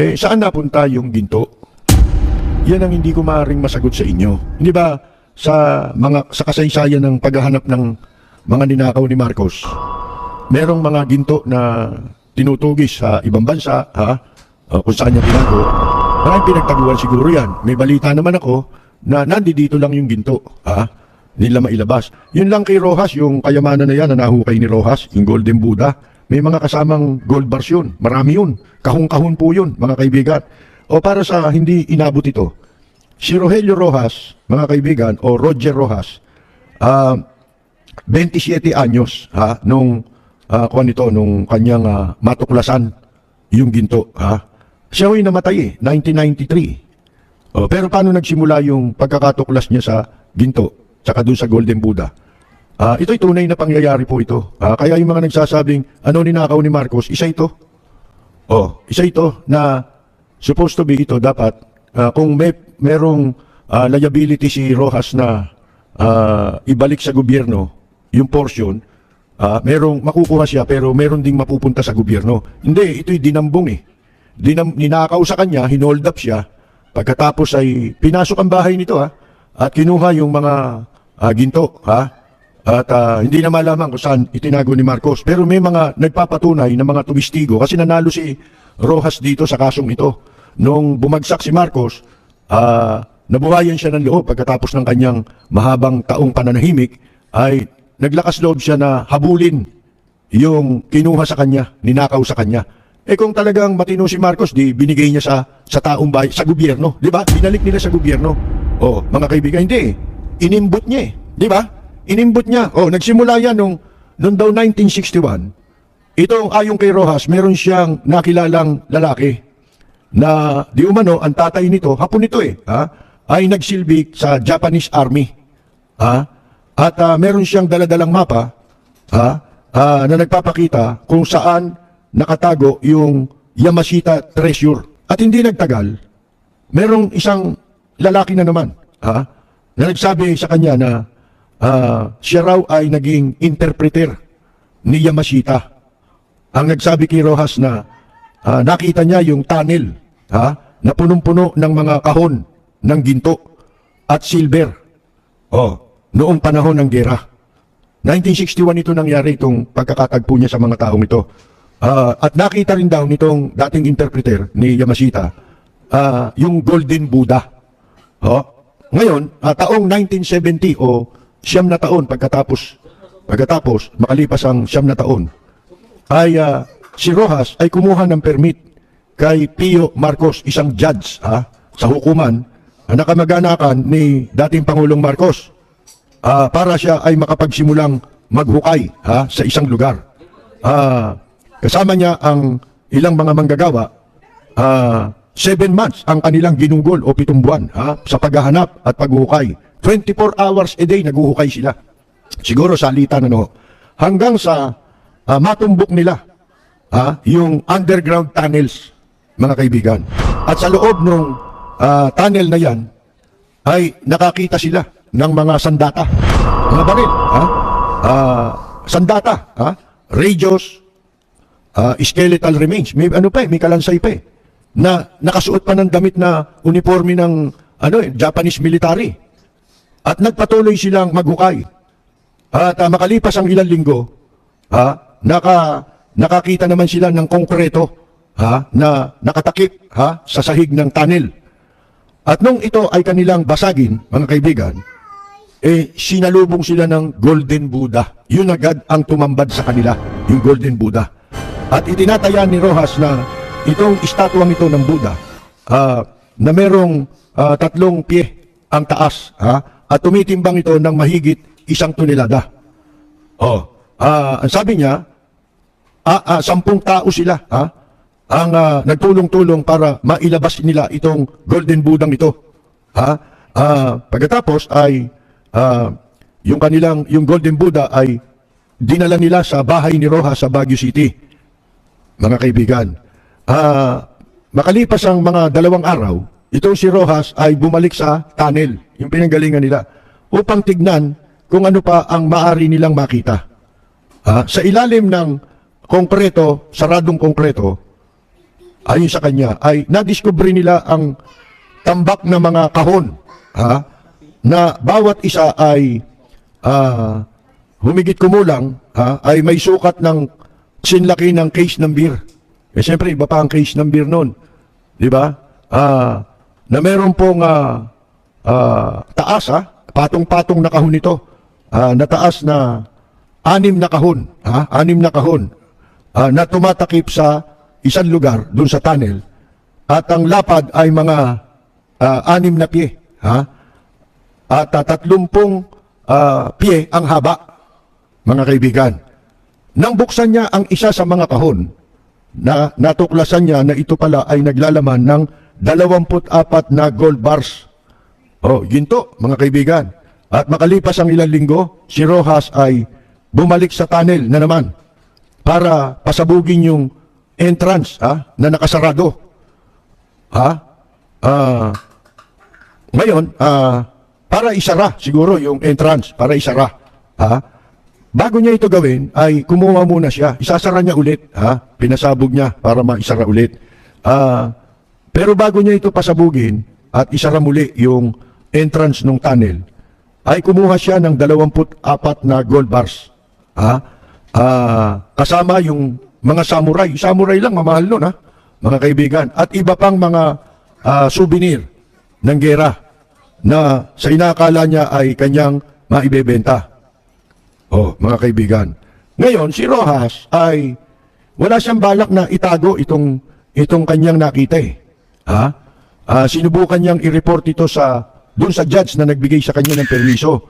Eh, saan napunta yung ginto? Yan ang hindi ko maaaring masagot sa inyo. Hindi ba sa mga sa kasaysayan ng paghahanap ng mga ninakaw ni Marcos, merong mga ginto na tinutugis sa ibang bansa, ha? O kung saan niya tinago. Maraming pinagtaguan siguro yan. May balita naman ako na nandito lang yung ginto, ha? Nila mailabas. Yun lang kay Rojas, yung kayamanan na yan na nahukay ni Rojas, yung Golden Buddha. May mga kasamang gold bars yun. Marami yun. Kahong-kahon po yun, mga kaibigan. O para sa hindi inabot ito, si Rogelio Rojas, mga kaibigan, o Roger Rojas, ah 27 anyos ha nung uh, kuan ito nung kanyang ah, matuklasan yung ginto ha. Siya ay namatay eh 1993. Oh, pero paano nagsimula yung pagkakatuklas niya sa ginto tsaka doon sa Golden Buddha? Ah, ito'y tunay na pangyayari po ito. Ah, kaya yung mga nagsasabing ano ninakaw ni Marcos, isa ito. Oh, isa ito na supposed to be ito dapat ah, kung may merong ah, liability si Rojas na ah, ibalik sa gobyerno yung portion, ah, merong makukuha siya pero meron ding mapupunta sa gobyerno. Hindi, ito'y dinambong eh. Dinam, ninakaw sa kanya, hinold up siya. Pagkatapos ay pinasok ang bahay nito ha at kinuha yung mga ah, ginto ha. At ah, hindi na malaman kung saan itinago ni Marcos. Pero may mga nagpapatunay na mga tumistigo kasi nanalo si Rojas dito sa kasong ito. Nung bumagsak si Marcos, ah, nabuhayan siya ng loob pagkatapos ng kanyang mahabang taong pananahimik ay naglakas loob siya na habulin yung kinuha sa kanya, ninakaw sa kanya. Eh kung talagang matino si Marcos, di binigay niya sa sa taong bahay, sa gobyerno, di ba? Binalik nila sa gobyerno. Oh, mga kaibigan, hindi. Inimbot niya eh, di ba? Inimbot niya. Oh, nagsimula yan nung nung daw 1961. Ito ayon kay Rojas, meron siyang nakilalang lalaki na di umano ang tatay nito, hapon nito eh, ha, ay nagsilbi sa Japanese Army. Ha? At ah, meron siyang daladalang mapa ha, ah, na nagpapakita kung saan nakatago yung Yamashita Treasure. At hindi nagtagal, merong isang lalaki na naman ha, na nagsabi sa kanya na ah, siya raw ay naging interpreter ni Yamashita. Ang nagsabi kay Rojas na ah, nakita niya yung tunnel ha, na punong-puno ng mga kahon ng ginto at silver. Oh, noong panahon ng gera. 1961 ito nangyari itong pagkakatagpo niya sa mga taong ito. Ah, at nakita rin daw nitong dating interpreter ni Yamashita ah, yung Golden Buddha. Oh, ngayon, ah, taong 1970 o siyam na taon pagkatapos pagkatapos makalipas ang siyam na taon ay ah, si Rojas ay kumuha ng permit kay Pio Marcos, isang judge ha, sa hukuman na nakamag-anakan ni dating Pangulong Marcos ah, para siya ay makapagsimulang maghukay ha, sa isang lugar. Ah, kasama niya ang ilang mga manggagawa, ah, seven months ang kanilang ginugol o pitong buwan ha, sa paghahanap at paghukay. 24 hours a day naghuhukay sila. Siguro salitan ano, hanggang sa ah, matumbok nila ha, yung underground tunnels, mga kaibigan. At sa loob ng tunnel na yan, ay nakakita sila ng mga sandata, mga baril, ha? Ah, sandata, ha? Radios, ah, skeletal remains, may ano pa eh, may kalansay pa eh, na nakasuot pa ng damit na uniforme ng ano eh, Japanese military. At nagpatuloy silang maghukay. At ah, makalipas ang ilang linggo, ha, naka, nakakita naman sila ng konkreto ha, na nakatakip ha, sa sahig ng tunnel. At nung ito ay kanilang basagin, mga kaibigan, eh, sinalubong sila ng Golden Buddha. Yun agad ang tumambad sa kanila, yung Golden Buddha. At itinataya ni Rojas na itong estatwang ito ng Buddha, ah, na merong ah, tatlong pie ang taas, ha? At tumitimbang ito ng mahigit isang tonelada. Oh, ang sabi niya, ah, ah, sampung tao sila, ha? ang ah, nagtulong-tulong para mailabas nila itong Golden Budang ito. Ha? Ah, pagkatapos ay ah, yung kanilang yung Golden Buddha ay dinala nila sa bahay ni Rojas sa Baguio City. Mga kaibigan, ah, makalipas ang mga dalawang araw, itong si Rojas ay bumalik sa tunnel, yung pinanggalingan nila, upang tignan kung ano pa ang maari nilang makita. Ah, sa ilalim ng konkreto, saradong konkreto, ayon sa kanya, ay nadiskubre nila ang tambak na mga kahon, ha? na bawat isa ay ah, humigit kumulang, ha? ay may sukat ng sinlaki ng case ng beer. Eh, siyempre, iba pa ang case ng beer noon. Di ba? Ah, na meron pong ah, ah, taas, ha? patong-patong na kahon ito. Ah, na taas na anim na kahon, ha? anim na kahon ah, na tumatakip sa isang lugar doon sa tunnel at ang lapad ay mga ah, anim na pie ha at uh, tatlumpong ah, pie ang haba mga kaibigan nang buksan niya ang isa sa mga kahon na natuklasan niya na ito pala ay naglalaman ng 24 na gold bars Oh, ginto, mga kaibigan. At makalipas ang ilang linggo, si Rojas ay bumalik sa tunnel na naman para pasabugin yung entrance ha, na nakasarado. Ha? Ah, ngayon, ah, para isara siguro yung entrance, para isara. Ha? Bago niya ito gawin, ay kumuha muna siya. Isasara niya ulit. Ha? Pinasabog niya para maisara ulit. Ah, pero bago niya ito pasabugin at isara muli yung entrance ng tunnel, ay kumuha siya ng 24 na gold bars. Ha? Ah, kasama yung mga samurai. Samurai lang, mamahal nun, ha? Mga kaibigan. At iba pang mga ah, souvenir ng gera na sa inakala niya ay kanyang maibebenta. Oh, mga kaibigan. Ngayon, si Rojas ay wala siyang balak na itago itong itong kanyang nakita eh. Ha? Ah, sinubukan niyang i-report ito sa doon sa judge na nagbigay sa kanya ng permiso.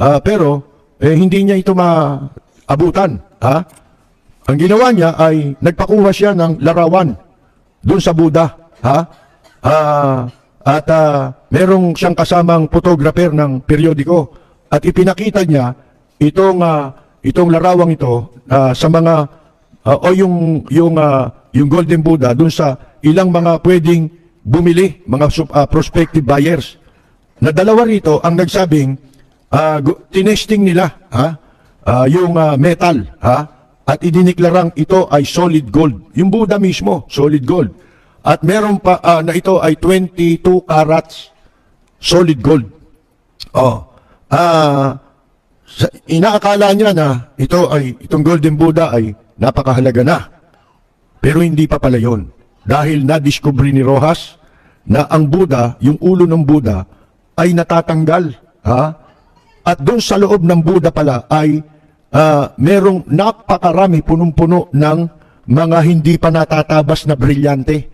Ah, pero eh, hindi niya ito maabutan, ha? Ang ginawa niya ay nagpakuha siya ng larawan doon sa Buda, ha? Ah, at ah, merong siyang kasamang photographer ng periodiko at ipinakita niya itong ah, itong larawang ito ah, sa mga ah, o yung yung ah, yung Golden Buddha doon sa ilang mga pwedeng bumili, mga ah, prospective buyers. Na dalawa rito ang nagsabing gu- tinesting nila ha ah, yung ah, metal ha at idiniklarang ito ay solid gold. Yung Buddha mismo, solid gold. At meron pa ah, na ito ay 22 carats solid gold. Oh. Ah, sa, inaakala niya na ito ay itong Golden Buddha ay napakahalaga na. Pero hindi pa pala yon. Dahil na-discover ni Rojas na ang Buddha, yung ulo ng Buddha, ay natatanggal. Ha? At doon sa loob ng Buddha pala ay ah, merong napakarami punong-puno ng mga hindi pa natatabas na brilyante.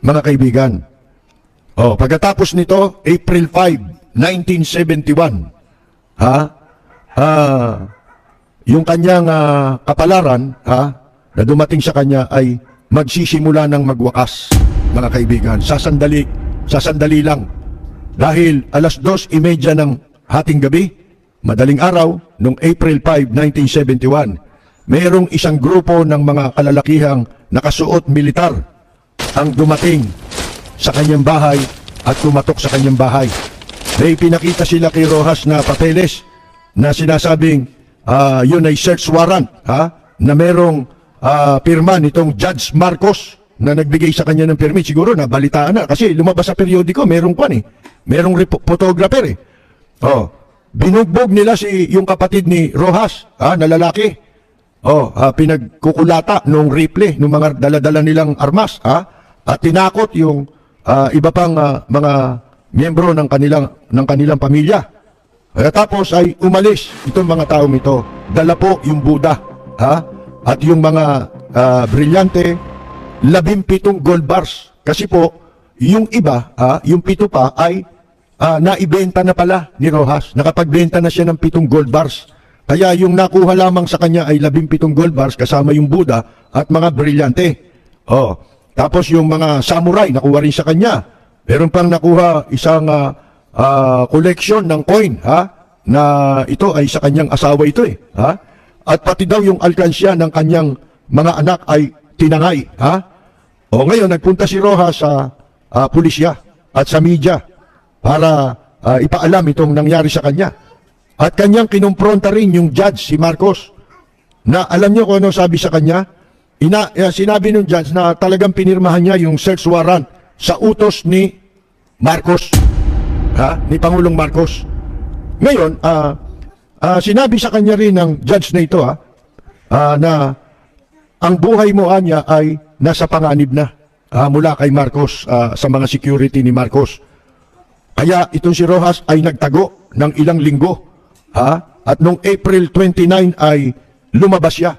Mga kaibigan. Oh, pagkatapos nito, April 5, 1971, ha? Ah, yung kanyang ah, kapalaran, ha, na dumating sa kanya ay magsisimula ng magwakas, mga kaibigan. Sasandali, sasandali lang. Dahil alas dos imedya ng hating gabi, madaling araw, noong April 5, 1971, mayroong isang grupo ng mga kalalakihang nakasuot militar ang dumating sa kanyang bahay at kumatok sa kanyang bahay. May pinakita sila kay Rojas na papeles na sinasabing ah, yun ay search warrant ha, na merong ah, pirma nitong Judge Marcos na nagbigay sa kanya ng permit. Siguro na balitaan na kasi lumabas sa periodiko, merong kwan eh. Merong photographer eh. Oh, binugbog nila si yung kapatid ni Rojas, ha, na lalaki. Oh, ah, pinagkukulata nung rifle, nung mga daladala nilang armas, ha? At tinakot yung ah, iba pang ah, mga miyembro ng kanilang ng kanilang pamilya. Kaya tapos ay umalis itong mga taong ito. Dala po yung Buddha, ha? At yung mga ah, brilyante, labimpitong gold bars. Kasi po, yung iba, ha, yung pito pa ay ah, naibenta na pala ni Rojas. Nakapagbenta na siya ng pitong gold bars. Kaya yung nakuha lamang sa kanya ay labimpitong gold bars kasama yung Buddha at mga brilyante. Oh. Tapos yung mga samurai, nakuha rin sa kanya. Meron pang nakuha isang ah, ah, collection ng coin, ha? Na ito ay sa kanyang asawa ito eh, ha? At pati daw yung alkansya ng kanyang mga anak ay tinangay, ha? O ngayon, nagpunta si Rojas sa ah, pulisya at sa media para ah, ipaalam itong nangyari sa kanya. At kanyang kinumpronta rin yung judge, si Marcos, na alam niyo kung ano sabi sa kanya? ina, eh, sinabi nung judge na talagang pinirmahan niya yung search warrant sa utos ni Marcos. Ha? Ni Pangulong Marcos. Ngayon, ah ah, sinabi sa kanya rin ng judge na ito ha, ah, na ang buhay mo anya ay nasa panganib na ah, mula kay Marcos ah, sa mga security ni Marcos. Kaya itong si Rojas ay nagtago ng ilang linggo. Ha? At nung April 29 ay lumabas siya.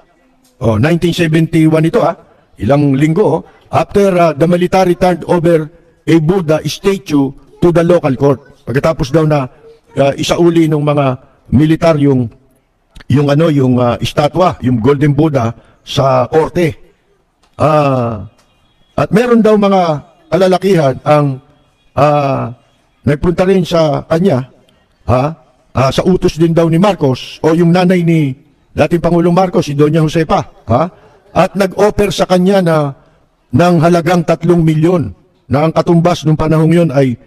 Oh, 1971 ito ha. Ilang linggo. oh. After uh, the military turned over a Buddha statue to the local court. Pagkatapos daw na uh, isauli ng mga militar yung yung ano yung uh, estatwa, yung Golden Buddha sa korte. Ah, at meron daw mga kalalakihan ang ah, nagpunta rin sa kanya, ha? Ah, sa utos din daw ni Marcos o yung nanay ni dating Pangulong Marcos, si Doña Josepa, ha? At nag-offer sa kanya na ng halagang 3 milyon na ang katumbas nung panahong yon ay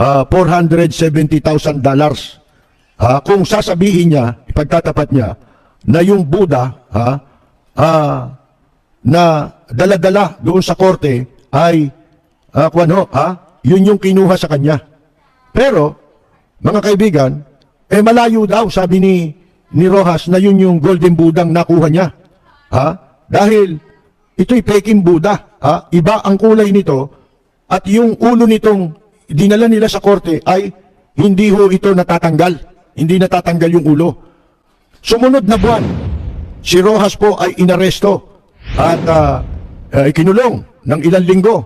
ah, 470,000 dollars. Kung sasabihin niya, ipagtatapat niya na yung Buddha, ha? Ah, na dala-dala doon sa korte ay uh, kung ano, ha? Yun yung kinuha sa kanya. Pero, mga kaibigan, eh malayo daw, sabi ni, ni Rojas, na yun yung golden Budang nakuha niya. Ha? Dahil, ito'y peking Buddha. Ha? Iba ang kulay nito, at yung ulo nitong dinala nila sa korte ay hindi ho ito natatanggal. Hindi natatanggal yung ulo. Sumunod na buwan, si Rojas po ay inaresto at ah, ah, ikinulong ng ilang linggo.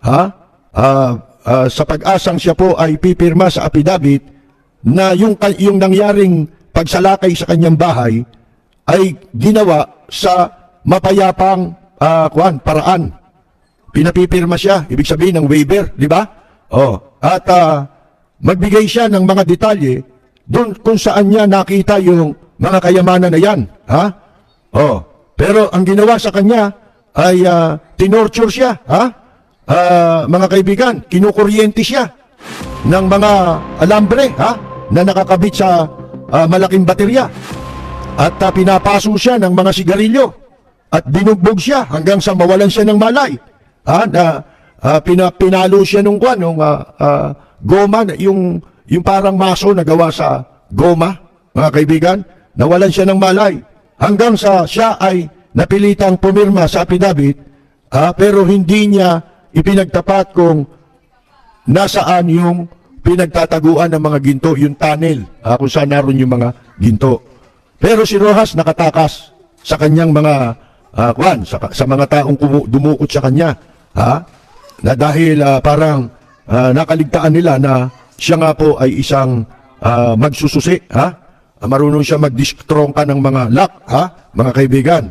Ha? Ah, ah, sa pag-asang siya po ay pipirma sa apidabit na yung, yung nangyaring pagsalakay sa kanyang bahay ay ginawa sa mapayapang ah, kuwan, paraan. Pinapipirma siya, ibig sabihin ng waiver, di ba? Oh, at ah, magbigay siya ng mga detalye doon kung saan niya nakita yung mga kayamanan na yan, ha? Oh, pero ang ginawa sa kanya ay ah, tinorture siya, ha? Ah, mga kaibigan, kinukuryente siya ng mga alambre, ha? Na nakakabit sa ah, malaking baterya. At ah, pinapaso siya ng mga sigarilyo. At binugbog siya hanggang sa mawalan siya ng malay. Ha? Na ah, pina, siya nung kwan, nung ah, ah, goma, yung, yung parang maso na gawa sa goma, mga kaibigan. Nawalan siya ng malay. Hanggang sa siya ay napilitang pumirma sa apidabit, ah, pero hindi niya ipinagtapat kung nasaan yung pinagtataguan ng mga ginto, yung tunnel, ah, kung saan naroon yung mga ginto. Pero si Rojas nakatakas sa kanyang mga ah, kwan, sa, sa mga taong dumukot sa kanya, ha? Na dahil ah, parang ah, nakaligtaan nila na siya nga po ay isang ah, magsususi, ha? Ah, marunong siya magdistrongka ng mga lock, ha? Mga kaibigan.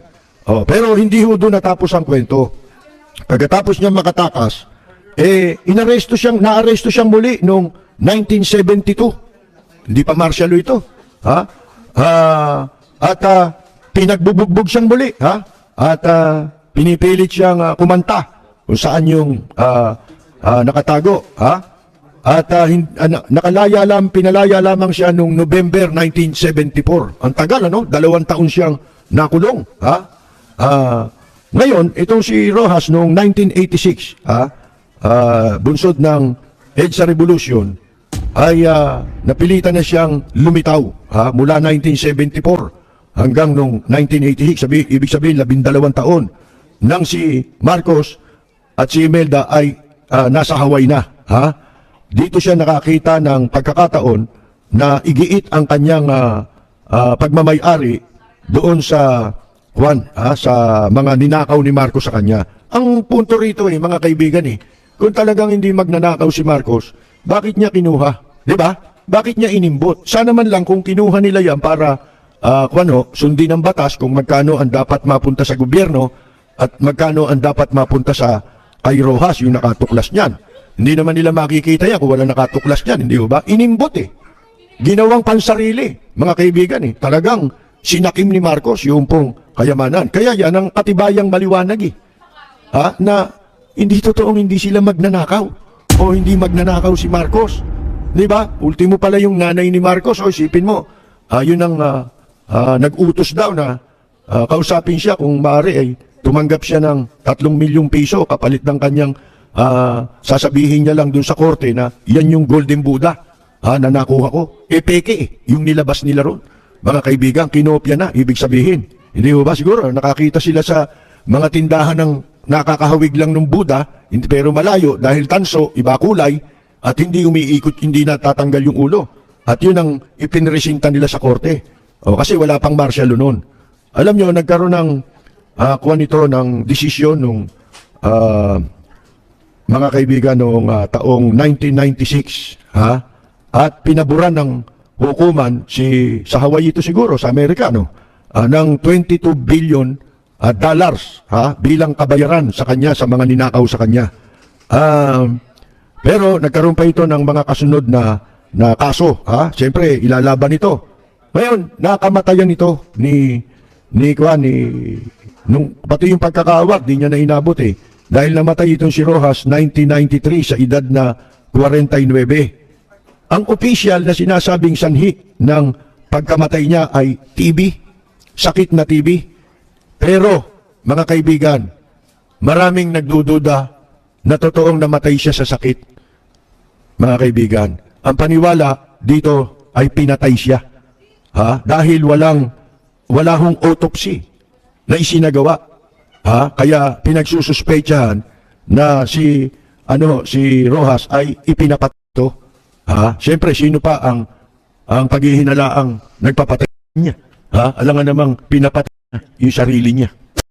Oh, pero hindi ho doon natapos ang kwento. Pagkatapos niya makatakas, eh, inaresto siyang, naaresto siyang muli noong 1972. Hindi pa martial ito. Ha? Ah, at ah, pinagbubugbog siyang muli. Ha? At ah, pinipilit siyang ah, kumanta kung saan yung ah, ah, nakatago. Ha? At na- nakalaya lang, pinalaya lamang siya noong November 1974. Ang tagal, ano? Dalawang taon siyang nakulong. Ha? Ah, ngayon, itong si Rojas noong 1986, ha? Ah, bunsod ng EDSA Revolution, ay ah, napilitan na siyang lumitaw ha, mula 1974 hanggang nung 1986, sabi, ibig sabihin labindalawang taon, nang si Marcos at si Imelda ay ah, nasa Hawaii na. Ha? Dito siya nakakita ng pagkakataon na igiit ang kanyang ah, ah, pagmamayari doon sa Juan, ha, sa mga ninakaw ni Marcos sa kanya. Ang punto rito eh, mga kaibigan eh, kung talagang hindi magnanakaw si Marcos, bakit niya kinuha? Di ba? Bakit niya inimbot? Sana man lang kung kinuha nila yan para ah, kung ano, sundin ang batas kung magkano ang dapat mapunta sa gobyerno at magkano ang dapat mapunta sa kay Rojas, yung nakatuklas niyan. Hindi naman nila makikita yan kung wala nakatuklas niyan, hindi ba? Inimbot eh. Ginawang pansarili, mga kaibigan eh. Talagang sinakim ni Marcos yung pong kayamanan. Kaya yan ang katibayang maliwanag eh. Ha? Na hindi totoong hindi sila magnanakaw o hindi magnanakaw si Marcos. Di ba? Ultimo pala yung nanay ni Marcos o isipin mo, ah, yun ang ah, ah, nag-utos daw na ah, kausapin siya kung maaari ay tumanggap siya ng 3 milyong piso kapalit ng kanyang ah, sasabihin niya lang dun sa korte na yan yung Golden Buddha ha, na nakuha ko. E peke eh, yung nilabas nila ron. Mga kaibigan, kinopya na, ibig sabihin. Hindi ba siguro, nakakita sila sa mga tindahan ng nakakahawig lang ng Buddha, pero malayo dahil tanso, iba kulay, at hindi umiikot, hindi natatanggal yung ulo. At yun ang ipinresinta nila sa korte. O, kasi wala pang martial noon. Alam nyo, nagkaroon ng uh, kuha nito ng desisyon nung ah, mga kaibigan noong ah, taong 1996 ha? At pinaburan ng hukuman si sa Hawaii ito siguro sa Amerika no? Ah, ng 22 billion ah, dollars ha? Bilang kabayaran sa kanya sa mga ninakaw sa kanya. Ah, pero nagkaroon pa ito ng mga kasunod na na kaso ha? Siyempre ilalaban ito. Ngayon nakamatayan ito ni ni Kwan ni nung pati yung pagkakawag di niya na inabot eh dahil namatay itong si Rojas 1993 sa edad na 49. Ang opisyal na sinasabing sanhi ng pagkamatay niya ay TB, sakit na TB. Pero, mga kaibigan, maraming nagdududa na totoong namatay siya sa sakit. Mga kaibigan, ang paniwala dito ay pinatay siya. Ha? Dahil walang wala hong autopsy na isinagawa. Ha? Kaya pinagsususpechahan na si ano si Rojas ay ipinapatay Ha? Siyempre sino pa ang ang paghihinalaang nagpapatay niya? Ha? Alam nga namang pinapatay yung sarili niya.